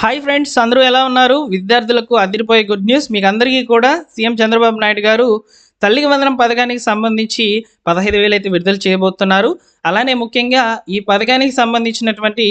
Hi friends అందరూ ఎలా ఉన్నారు? విద్యార్థులకు అదిరిపోయే గుడ్ న్యూస్ మీకు అందరికీ కూడా సీఎం చంద్రబాబు నాయుడు గారు తల్లికి వందనం పథకానికి సంబంధించి పదహైదు వేలు అయితే విడుదల చేయబోతున్నారు. అలానే ముఖ్యంగా ఈ పథకానికి సంబంధించినటువంటి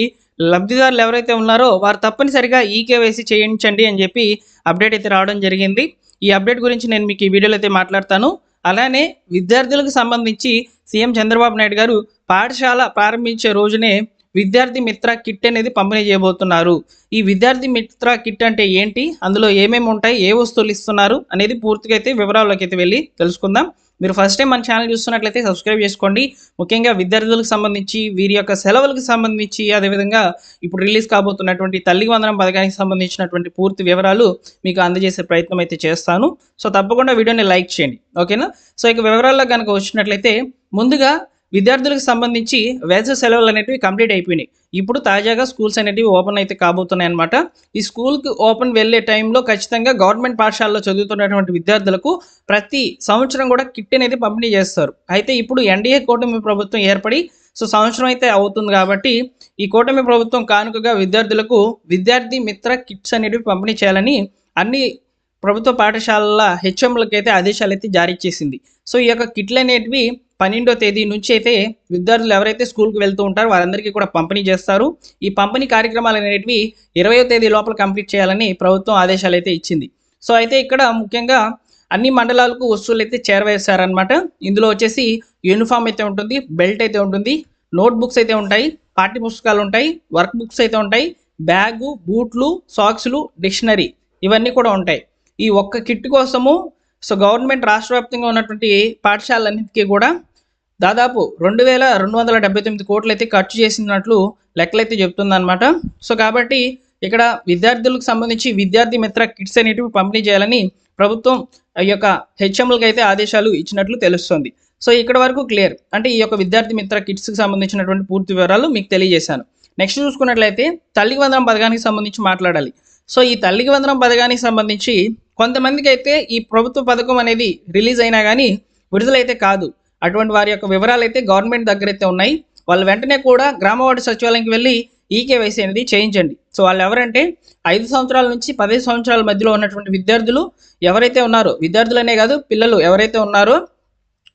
లబ్ధిదారులు ఎవరైతే ఉన్నారో వారు తప్పనిసరిగా ఈకేవైసీ చేయించండి అని చెప్పి అప్డేట్ అయితే రావడం జరిగింది. ఈ అప్డేట్ గురించి నేను మీకు ఈ వీడియోలో అయితే మాట్లాడతాను. అలానే విద్యార్థులకు సంబంధించి సీఎం చంద్రబాబు నాయుడు గారు పాఠశాల ప్రారంభించే రోజునే విద్యార్థి మిత్ర కిట్ అనేది పంపిణీ చేయబోతున్నారు. ఈ విద్యార్థి మిత్ర కిట్ అంటే ఏంటి? అందులో ఏమేమి ఉంటాయి? ఏ వస్తువులు ఇస్తున్నారు? అనేది పూర్తిగా అయితే వివరాల్లోకి అయితే వెళ్ళి తెలుసుకుందాం. మీరు ఫస్ట్ టైం మన ఛానల్ చూస్తున్నట్లయితే సబ్స్క్రైబ్ చేసుకోండి. ముఖ్యంగా విద్యార్థులకు సంబంధించి వీరి యొక్క సెలవులకు సంబంధించి అదేవిధంగా ఇప్పుడు రిలీజ్ కాబోతున్నటువంటి తల్లి వందనం పథకానికి సంబంధించినటువంటి పూర్తి వివరాలు మీకు అందజేసే ప్రయత్నం అయితే చేస్తాను. సో తప్పకుండా వీడియోని లైక్ చేయండి. ఓకేనా? సో ఇక వివరాల్లో కనుక వచ్చినట్లయితే ముందుగా విద్యార్థులకు సంబంధించి వేసవి సెలవులు అనేటివి కంప్లీట్ అయిపోయినాయి. ఇప్పుడు తాజాగా స్కూల్స్ అనేటివి ఓపెన్ అయితే కాబోతున్నాయి అనమాట ఈ స్కూల్కి ఓపెన్ వెళ్ళే టైంలో ఖచ్చితంగా గవర్నమెంట్ పాఠశాలలో చదువుతున్నటువంటి విద్యార్థులకు ప్రతి సంవత్సరం కూడా కిట్ అనేది పంపిణీ చేస్తారు. అయితే ఇప్పుడు ఎన్డీఏ కూటమి ప్రభుత్వం ఏర్పడి సో సంవత్సరం అయితే అవుతుంది కాబట్టి ఈ కూటమి ప్రభుత్వం కానుకగా విద్యార్థులకు విద్యార్థి మిత్ర కిట్స్ అనేటివి పంపిణీ చేయాలని అన్ని ప్రభుత్వ పాఠశాలల హెచ్ఎంలకి అయితే ఆదేశాలు అయితే జారీ చేసింది. సో ఈ యొక్క కిట్లు అనేటివి పన్నెండో తేదీ నుంచి అయితే విద్యార్థులు ఎవరైతే స్కూల్కి వెళ్తూ ఉంటారో వారందరికీ కూడా పంపిణీ చేస్తారు. ఈ పంపిణీ కార్యక్రమాలు అనేటివి ఇరవయో తేదీ లోపల కంప్లీట్ చేయాలని ప్రభుత్వం ఆదేశాలు అయితే ఇచ్చింది. సో అయితే ఇక్కడ ముఖ్యంగా అన్ని మండలాలకు వస్తువులు అయితే చేరవేశారనమాట ఇందులో వచ్చేసి యూనిఫామ్ అయితే ఉంటుంది బెల్ట్ అయితే ఉంటుంది నోట్ బుక్స్ అయితే ఉంటాయి పాఠ్య పుస్తకాలు ఉంటాయి వర్క్ బుక్స్ అయితే ఉంటాయి బ్యాగు బూట్లు సాక్స్లు డిక్షనరీ ఇవన్నీ కూడా ఉంటాయి. ఈ ఒక్క కిట్ కోసము సో గవర్నమెంట్ రాష్ట్ర వ్యాప్తంగా ఉన్నటువంటి పాఠశాలన్నింటికీ కూడా దాదాపు రెండు వేల రెండు వందల డెబ్బై తొమ్మిది కోట్లు అయితే ఖర్చు చేసినట్లు లెక్కలైతే చెప్తుందన్నమాట. సో కాబట్టి ఇక్కడ విద్యార్థులకు సంబంధించి విద్యార్థి మిత్ర కిట్స్ అనేటివి పంపిణీ చేయాలని ప్రభుత్వం ఈ యొక్క హెచ్ఎంలకు అయితే ఆదేశాలు ఇచ్చినట్లు తెలుస్తుంది. సో ఇక్కడ వరకు క్లియర్. అంటే ఈ యొక్క విద్యార్థి మిత్ర కిట్స్కి సంబంధించినటువంటి పూర్తి వివరాలు మీకు తెలియజేశాను. నెక్స్ట్ చూసుకున్నట్లయితే తల్లికి వందనం పథకానికి సంబంధించి మాట్లాడాలి. సో ఈ తల్లికి వందనం పథకానికి సంబంధించి కొంతమందికి అయితే ఈ ప్రభుత్వ పథకం అనేది రిలీజ్ అయినా కానీ విడుదలైతే కాదు. అటువంటి వారి యొక్క వివరాలు అయితే గవర్నమెంట్ దగ్గర అయితే ఉన్నాయి. వాళ్ళు వెంటనే కూడా గ్రామ వార్డు సచివాలయంకి వెళ్ళి ఈకేవైసీ అనేది చేయించండి. సో వాళ్ళు ఎవరంటే ఐదు సంవత్సరాల నుంచి పదిహేను సంవత్సరాల మధ్యలో ఉన్నటువంటి విద్యార్థులు ఎవరైతే ఉన్నారో విద్యార్థులనే కాదు పిల్లలు ఎవరైతే ఉన్నారో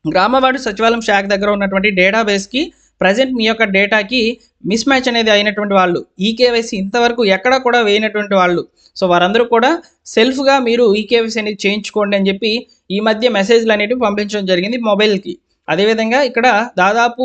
గ్రామ వార్డు సచివాలయం శాఖ దగ్గర ఉన్నటువంటి డేటాబేస్కి ప్రజెంట్ మీ యొక్క డేటాకి మిస్ మ్యాచ్ అనేది అయినటువంటి వాళ్ళు ఈకేవైసీ ఇంతవరకు ఎక్కడ కూడా వేయనటువంటి వాళ్ళు. సో వారందరూ కూడా సెల్ఫ్గా మీరు ఈకేవైసీ అనేది చేయించుకోండి అని చెప్పి ఈ మధ్య మెసేజ్లు అనేటివి పంపించడం జరిగింది మొబైల్కి అదేవిధంగా ఇక్కడ దాదాపు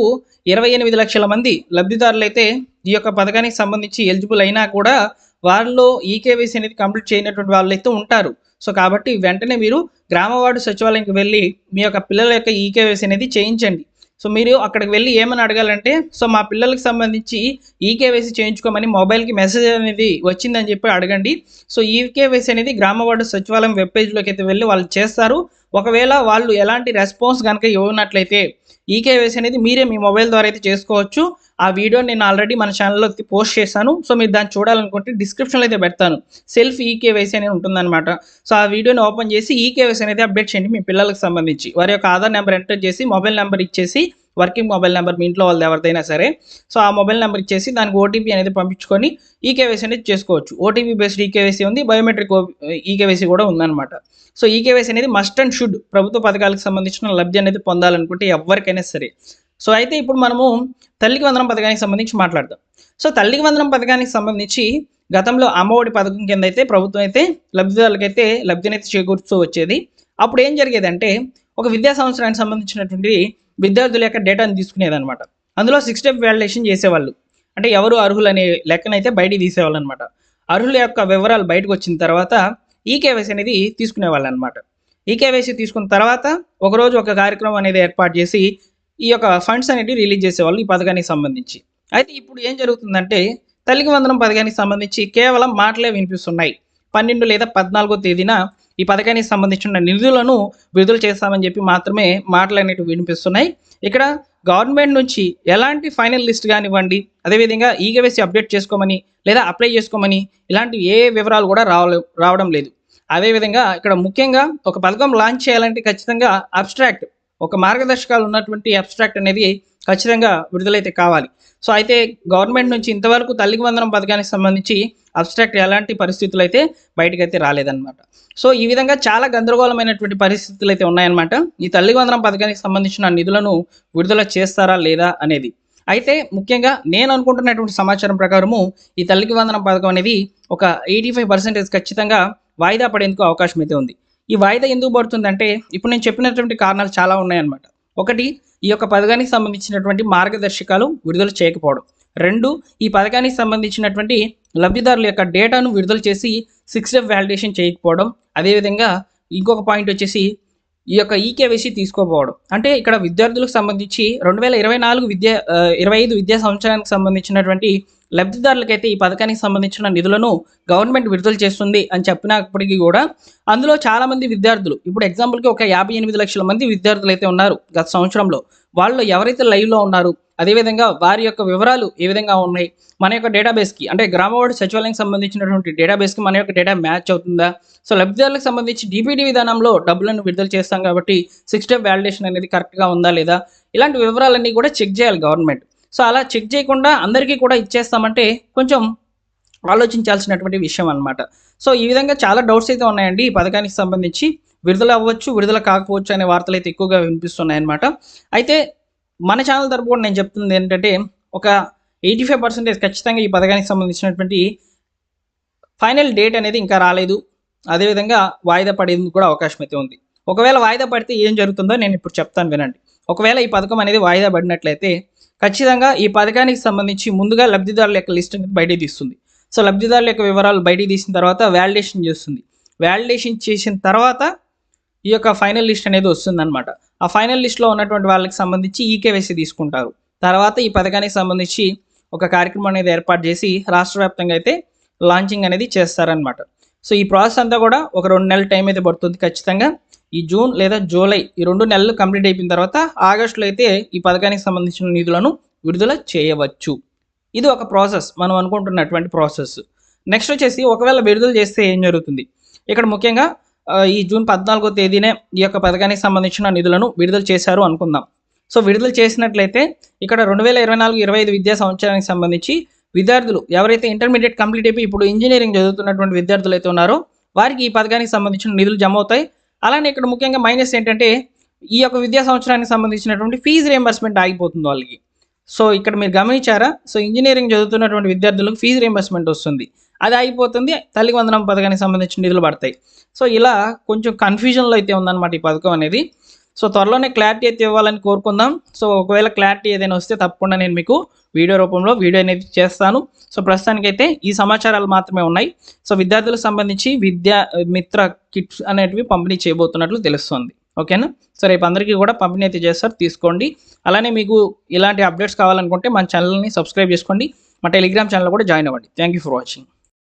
ఇరవై ఎనిమిది లక్షల మంది లబ్ధిదారులు అయితే ఈ యొక్క పథకానికి సంబంధించి ఎలిజిబుల్ అయినా కూడా వాళ్ళలో ఈకేవైసీ అనేది కంప్లీట్ చేయనటువంటి వాళ్ళు అయితే ఉంటారు. సో కాబట్టి వెంటనే మీరు గ్రామవాడు సచివాలయంకి వెళ్ళి మీ యొక్క పిల్లల యొక్క ఈకేవైసీ అనేది చేయించండి. సో మీరు అక్కడికి వెళ్ళి ఏమని అడగాలంటే సో మా పిల్లలకు సంబంధించి ఈకేవైసీ చేయించుకోమని మొబైల్కి మెసేజ్ అనేది వచ్చిందని చెప్పి అడగండి. సో ఈకేవైసీ అనేది గ్రామ సచివాలయం వెబ్ పేజ్లోకి అయితే వెళ్ళి వాళ్ళు చేస్తారు. ఒకవేళ వాళ్ళు ఎలాంటి రెస్పాన్స్ కనుక ఇవ్వనట్లయితే ఈకేవైసీ అనేది మీరే మీ మొబైల్ ద్వారా అయితే చేసుకోవచ్చు. ఆ వీడియో నేను ఆల్రెడీ మన ఛానల్లో పోస్ట్ చేశాను. సో మీరు దాన్ని చూడాలనుకుంటే డిస్క్రిప్షన్లో అయితే పెడతాను. సెల్ఫ్ ఈకేవైసీ అనేది ఉంటుందన్నమాట. సో ఆ వీడియోని ఓపెన్ చేసి ఈకేవైసీ అనేది అప్డేట్ చేయండి మీ పిల్లలకు సంబంధించి. వారి యొక్క ఆధార్ నెంబర్ ఎంటర్ చేసి మొబైల్ నెంబర్ ఇచ్చేసి వర్కింగ్ మొబైల్ నెంబర్ మీ ఇంట్లో వాళ్ళది ఎవరిదైనా సరే. సో ఆ మొబైల్ నెంబర్ ఇచ్చేసి దానికి ఓటీపీ అనేది పంపించుకొని ఈకేవైసీ అనేది చేసుకోవచ్చు. ఓటీపీ బేస్డ్ ఈకేవైసీ ఉంది బయోమెట్రిక్ ఈకేవైసీ కూడా ఉందన్నమాట. సో ఈకేవైసీ అనేది మస్ట్ అండ్ షుడ్ ప్రభుత్వ పథకాలకు సంబంధించిన లబ్ధి అనేది పొందాలనుకుంటే ఎవరికైనా సరే. సో అయితే ఇప్పుడు మనము తల్లికి వందనం పథకానికి సంబంధించి మాట్లాడదాం. సో తల్లికి వందనం పథకానికి సంబంధించి గతంలో అమ్మఒడి పథకం కింద అయితే ప్రభుత్వం అయితే లబ్ధిదారులకైతే లబ్ధినైతే చేకూరుస్తూ వచ్చేది. అప్పుడు ఏం జరిగేదంటే ఒక విద్యా సంవత్సరానికి సంబంధించినటువంటి విద్యార్థుల యొక్క డేటాను తీసుకునేదనమాట అందులో సిక్స్ స్టెప్ వ్యాలిడేషన్ చేసేవాళ్ళు. అంటే ఎవరు అర్హులు అనే లెక్కనైతే బయటికి తీసేవాళ్ళు అనమాట అర్హుల యొక్క వివరాలు బయటకు వచ్చిన తర్వాత ఈకేవైసీ అనేది తీసుకునేవాళ్ళు అనమాట ఈకేవైసీ తీసుకున్న తర్వాత ఒకరోజు ఒక కార్యక్రమం అనేది ఏర్పాటు చేసి ఈ యొక్క ఫండ్స్ అనేవి రిలీజ్ చేసేవాళ్ళు ఈ పథకానికి సంబంధించి. అయితే ఇప్పుడు ఏం జరుగుతుందంటే తల్లికి వందనం పథకానికి సంబంధించి కేవలం మాటలే వినిపిస్తున్నాయి. పన్నెండు లేదా పద్నాలుగో తేదీన ఈ పథకానికి సంబంధించిన నిధులను విడుదల చేస్తామని చెప్పి మాత్రమే మాటలు అనేవి వినిపిస్తున్నాయి. ఇక్కడ గవర్నమెంట్ నుంచి ఎలాంటి ఫైనల్ లిస్ట్ కానివ్వండి అదేవిధంగా ఈగవేసి అప్డేట్ చేసుకోమని లేదా అప్లై చేసుకోమని ఇలాంటి ఏ వివరాలు కూడా రావలే రావడం లేదు. అదేవిధంగా ఇక్కడ ముఖ్యంగా ఒక పథకం లాంచ్ చేయాలంటే ఖచ్చితంగా అబ్స్ట్రాక్ట్ ఒక మార్గదర్శకాలు ఉన్నటువంటి అబ్స్ట్రాక్ట్ అనేది ఖచ్చితంగా విడుదలైతే కావాలి. సో అయితే గవర్నమెంట్ నుంచి ఇంతవరకు తల్లికి వందనం పథకానికి సంబంధించి అబ్స్ట్రాక్ట్ ఎలాంటి పరిస్థితులు అయితే బయటకైతే రాలేదన్నమాట. సో ఈ విధంగా చాలా గందరగోళమైనటువంటి పరిస్థితులు అయితే ఉన్నాయన్నమాట. ఈ తల్లి వందనం పథకానికి సంబంధించిన నిధులను విడుదల చేస్తారా లేదా అనేది. అయితే ముఖ్యంగా నేను అనుకుంటున్నటువంటి సమాచారం ప్రకారము ఈ తల్లికి వందనం పథకం అనేది ఒక ఎయిటీ ఫైవ్ పర్సెంటేజ్ ఖచ్చితంగా వాయిదా పడేందుకు అవకాశం అయితే ఉంది. ఈ వాయిదా ఎందుకు పడుతుందంటే ఇప్పుడు నేను చెప్పినటువంటి కారణాలు చాలా ఉన్నాయన్నమాట. ఒకటి ఈ యొక్క పథకానికి సంబంధించినటువంటి మార్గదర్శకాలు విడుదల చేయకపోవడం. రెండు ఈ పథకానికి సంబంధించినటువంటి లబ్ధిదారుల యొక్క డేటాను విడుదల చేసి సిక్స్ స్టెప్ వ్యాలిడేషన్ చేయకపోవడం. అదేవిధంగా ఇంకొక పాయింట్ వచ్చేసి ఈ యొక్క ఈకేవైసీ తీసుకోపోవడం అంటే ఇక్కడ విద్యార్థులకు సంబంధించి రెండు వేల ఇరవై నాలుగు విద్యా ఇరవై ఐదు విద్యా సంవత్సరానికి సంబంధించినటువంటి లబ్ధిదారులకైతే ఈ పథకానికి సంబంధించిన నిధులను గవర్నమెంట్ విడుదల చేస్తుంది అని చెప్పినప్పటికీ కూడా అందులో చాలా మంది విద్యార్థులు ఇప్పుడు ఎగ్జాంపుల్కి ఒక యాభై ఎనిమిది లక్షల మంది విద్యార్థులు అయితే ఉన్నారు గత సంవత్సరంలో. వాళ్ళు ఎవరైతే లైవ్లో ఉన్నారు అదేవిధంగా వారి యొక్క వివరాలు ఏ విధంగా ఉన్నాయి మన యొక్క డేటాబేస్కి అంటే గ్రామవార్డు సచివాలయానికి సంబంధించినటువంటి డేటాబేస్కి మన యొక్క డేటా మ్యాచ్ అవుతుందా? సో లబ్ధిదారులకు సంబంధించి డిపిడి విధానంలో డబ్బులను విడుదల చేస్తాం కాబట్టి సిక్స్ స్టెప్ వ్యాలిడేషన్ అనేది కరెక్ట్గా ఉందా లేదా? ఇలాంటి వివరాలన్నీ కూడా చెక్ చేయాలి గవర్నమెంట్. సో అలా చెక్ చేయకుండా అందరికీ కూడా ఇచ్చేస్తామంటే కొంచెం ఆలోచించాల్సినటువంటి విషయం అనమాట సో ఈ విధంగా చాలా డౌట్స్ అయితే ఉన్నాయండి. ఈ పథకానికి సంబంధించి విడుదల అవ్వచ్చు విడుదల కాకపోవచ్చు అనే వార్తలు అయితే ఎక్కువగా వినిపిస్తున్నాయి అనమాట అయితే మన ఛానల్ తరపు కూడా నేను చెప్తుంది ఏంటంటే ఒక ఎయిటీ ఫైవ్ పర్సెంటేజ్ ఖచ్చితంగా ఈ పథకానికి సంబంధించినటువంటి ఫైనల్ డేట్ అనేది ఇంకా రాలేదు. అదేవిధంగా వాయిదా పడేందుకు కూడా అవకాశం అయితే ఉంది. ఒకవేళ వాయిదా పడితే ఏం జరుగుతుందో నేను ఇప్పుడు చెప్తాను వినండి. ఒకవేళ ఈ పథకం అనేది వాయిదా పడినట్లయితే ఖచ్చితంగా ఈ పథకానికి సంబంధించి ముందుగా లబ్ధిదారుల యొక్క లిస్ట్ అనేది తీస్తుంది. సో లబ్ధిదారుల యొక్క వివరాలు బయటికి తీసిన తర్వాత వ్యాలిడేషన్ చేస్తుంది. వ్యాలిడేషన్ చేసిన తర్వాత ఈ యొక్క ఫైనల్ లిస్ట్ అనేది వస్తుందన్నమాట. ఆ ఫైనల్ లిస్ట్లో ఉన్నటువంటి వాళ్ళకి సంబంధించి ఈకేవైసీ తీసుకుంటారు. తర్వాత ఈ పథకానికి సంబంధించి ఒక కార్యక్రమం అనేది ఏర్పాటు చేసి రాష్ట్ర వ్యాప్తంగా అయితే లాంచింగ్ అనేది చేస్తారనమాట సో ఈ ప్రాసెస్ అంతా కూడా ఒక రెండు నెలల టైం అయితే పడుతుంది ఖచ్చితంగా. ఈ జూన్ లేదా జూలై ఈ రెండు నెలలు కంప్లీట్ అయిపోయిన తర్వాత ఆగస్టులో అయితే ఈ పథకానికి సంబంధించిన నిధులను విడుదల చేయవచ్చు. ఇది ఒక ప్రాసెస్. మనం అనుకుంటున్నటువంటి ప్రాసెస్. నెక్స్ట్ వచ్చేసి ఒకవేళ విడుదల చేస్తే ఏం జరుగుతుంది? ఇక్కడ ముఖ్యంగా ఈ జూన్ పద్నాలుగో తేదీనే ఈ యొక్క పథకానికి సంబంధించిన నిధులను విడుదల చేశారు అనుకుందాం. సో విడుదల చేసినట్లయితే ఇక్కడ రెండు వేల ఇరవై నాలుగు ఇరవై ఐదు విద్యా సంవత్సరానికి సంబంధించి విద్యార్థులు ఎవరైతే ఇంటర్మీడియట్ కంప్లీట్ అయిపోయి ఇప్పుడు ఇంజనీరింగ్ చదువుతున్నటువంటి విద్యార్థులు అయితే ఉన్నారో వారికి ఈ పథకానికి సంబంధించిన నిధులు జమ అవుతాయి. అలానే ఇక్కడ ముఖ్యంగా మైనస్ ఏంటంటే ఈ యొక్క విద్యా సంవత్సరానికి సంబంధించినటువంటి ఫీజు రియంబర్స్మెంట్ ఆగిపోతుంది వాళ్ళకి. సో ఇక్కడ మీరు గమనించారా? సో ఇంజనీరింగ్ చదువుతున్నటువంటి విద్యార్థులకు ఫీజు రియంబర్స్మెంట్ వస్తుంది. అది అయిపోతుంది తల్లికి వందనం పథకానికి సంబంధించిన నిధులు పడతాయి. సో ఇలా కొంచెం కన్ఫ్యూజన్లో అయితే ఉందన్నమాట ఈ పథకం అనేది. సో త్వరలోనే క్లారిటీ అయితే ఇవ్వాలని కోరుకుందాం. సో ఒకవేళ క్లారిటీ ఏదైనా వస్తే తప్పకుండా నేను మీకు వీడియో రూపంలో వీడియో అనేది చేస్తాను. సో ప్రస్తుతానికైతే ఈ సమాచారాలు మాత్రమే ఉన్నాయి. సో విద్యార్థులకు సంబంధించి విద్యా మిత్ర కిట్స్ అనేటివి పంపిణీ చేయబోతున్నట్లు తెలుస్తుంది. ఓకేనా సో రేపు అందరికీ కూడా పంపిణీ అయితే చేస్తారు తీసుకోండి. అలానే మీకు ఇలాంటి అప్డేట్స్ కావాలనుకుంటే మన ఛానల్ని సబ్స్క్రైబ్ చేసుకోండి. మా టెలిగ్రామ్ ఛానల్ కూడా జాయిన్ అవ్వండి. Thank you for watching